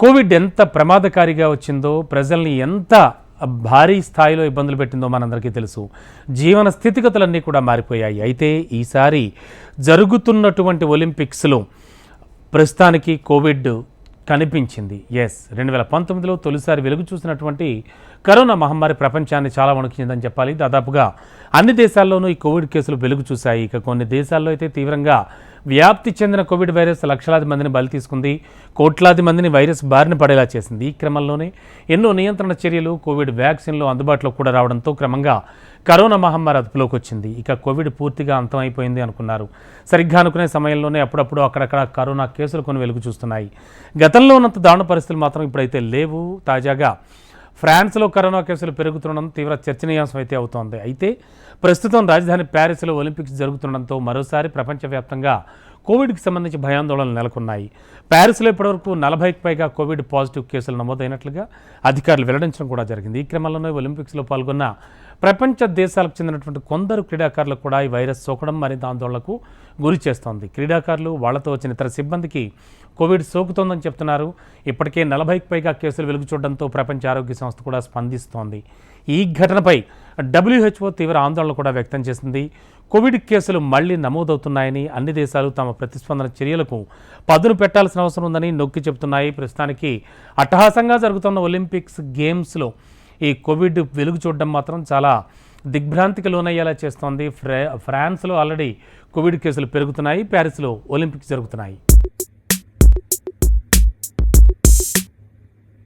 Covid ఎంత ప్రమాదకారిగా వచ్చిందో ప్రజల్ని ఎంత భారీ స్థాయిలో ఇబ్బందులు పెట్టిందో మనందరికీ తెలుసు. జీవన స్థితిగతులన్నీ కూడా మారిపోయాయి. అయితే ఈసారి జరుగుతున్నటువంటి ఒలింపిక్స్లో ప్రస్తుతానికి కోవిడ్ కనిపించింది. ఎస్ రెండు వేల పంతొమ్మిదిలో తొలిసారి వెలుగు చూసినటువంటి కరోనా మహమ్మారి ప్రపంచాన్ని చాలా వణికించిందని చెప్పాలి. దాదాపుగా అన్ని దేశాల్లోనూ ఈ కోవిడ్ కేసులు వెలుగు చూశాయి. ఇక కొన్ని దేశాల్లో అయితే తీవ్రంగా వ్యాప్తి చెందిన కోవిడ్ వైరస్ లక్షలాది మందిని బలి తీసుకుంది. కోట్లాది మందిని వైరస్ బారిన పడేలా చేసింది. ఈ క్రమంలోనే ఎన్నో నియంత్రణ చర్యలు కోవిడ్ వ్యాక్సిన్లు అందుబాటులో కూడా రావడంతో క్రమంగా కరోనా మహమ్మారి అదుపులోకి వచ్చింది ఇక కోవిడ్ పూర్తిగా అంతమైపోయింది అనుకున్నారు. సరిగ్గా అనుకునే సమయంలోనే అప్పుడప్పుడు అక్కడక్కడ కరోనా కేసులు కొన్ని వెలుగు చూస్తున్నాయి. గతంలో ఉన్నంత దారుణ పరిస్థితులు మాత్రం ఇప్పుడైతే లేవు. తాజాగా ఫ్రాన్స్లో కరోనా కేసులు పెరుగుతుండడం తీవ్ర చర్చనీయాంశం అయితే అవుతోంది. అయితే ప్రస్తుతం రాజధాని ప్యారిస్లో ఒలింపిక్స్ జరుగుతుండడంతో మరోసారి ప్రపంచవ్యాప్తంగా కోవిడ్కి సంబంధించి భయాందోళనలు నెలకొన్నాయి. ప్యారిస్లో ఇప్పటివరకు నలభైకి పైగా కోవిడ్ పాజిటివ్ కేసులు నమోదైనట్లుగా అధికారులు వెల్లడించడం కూడా జరిగింది. ఈ క్రమంలోనే ఒలింపిక్స్లో పాల్గొన్న ప్రపంచ దేశాలకు చెందినటువంటి కొందరు క్రీడాకారులకు కూడా ఈ వైరస్ సోకడం మరింత ఆందోళనకు గురి చేస్తోంది. క్రీడాకారులు వాళ్ళతో వచ్చిన ఇతర సిబ్బందికి కోవిడ్ సోకుతోందని చెప్తున్నారు. ఇప్పటికే నలభైకి పైగా కేసులు వెలుగు చూడడంతో ప్రపంచ ఆరోగ్య సంస్థ కూడా స్పందిస్తోంది. ఈ ఘటనపై డబ్ల్యూహెచ్ఓ తీవ్ర ఆందోళన కూడా వ్యక్తం చేసింది. కోవిడ్ కేసులు మళ్ళీ నమోదవుతున్నాయని అన్ని దేశాలు తమ ప్రతిస్పందన చర్యలకు పదును పెట్టాల్సిన అవసరం ఉందని నొక్కి చెబుతున్నాయి ప్రస్తుతానికి అట్టహాసంగా జరుగుతున్న ఒలింపిక్స్ గేమ్స్లో ఈ కోవిడ్ వెలుగు చూడడం మాత్రం చాలా దిగ్భ్రాంతికి లోనయ్యేలా చేస్తోంది. ఫ్రే ఫ్రాన్స్లో ఆల్రెడీ కోవిడ్ కేసులు పెరుగుతున్నాయి. ప్యారిస్లో ఒలింపిక్స్ జరుగుతున్నాయి.